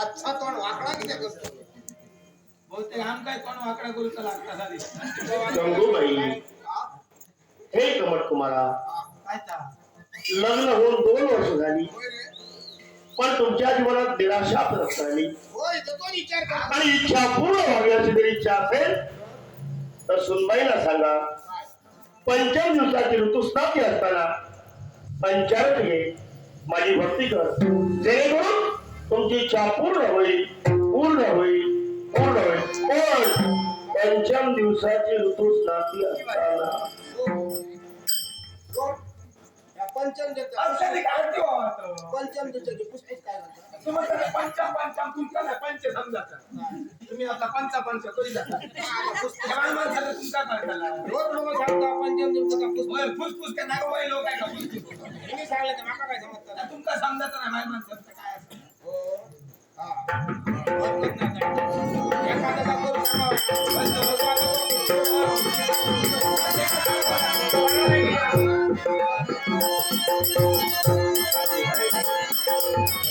अच्छा तोंड वाकडा किती करतो बहुतेक आम काय कोण वाकडा करूचा लागता झाली? गंगूबाई. हे? कमट कुमारा काय ता लग्न होऊन दोन वर्ष झाली. पण तुमच्या जीवनात निराशा प्रसन्न आली. होय तर तो विचार करा आणि इच्छा पूर्ण व्हावी अशी जरी इच्छा असेल तर सुनबाईला सांगा काय? पंचम दिवसाची ऋतुस्नाती असताना पंचायत घे माझी भक्ती कर. जेणेकरून तुमची इच्छा पूर्ण होईल पूर्ण होईल पूर्ण होईल. पण पंचम दिवसाची ऋतुस्नाती असताना. कोण? या पंचम काय? पंचम दिवसाची पुस्तक काय म्हणतात तुम्हाला ते पंचम पंचम तुमचा नाही पंच समजायचं. तुम्ही आता पंचा पंच करी जाता लहान माणसाला तुमचा काय झाला? रोज लोक सांगता पंचम दिवसाचा फुसफुस का नागो वय लोक आहे का फुसफुस? तुम्ही सांगलं तर माका काय समजतं? तुमका समजायचं नाही माझ्या माणसाचं पंच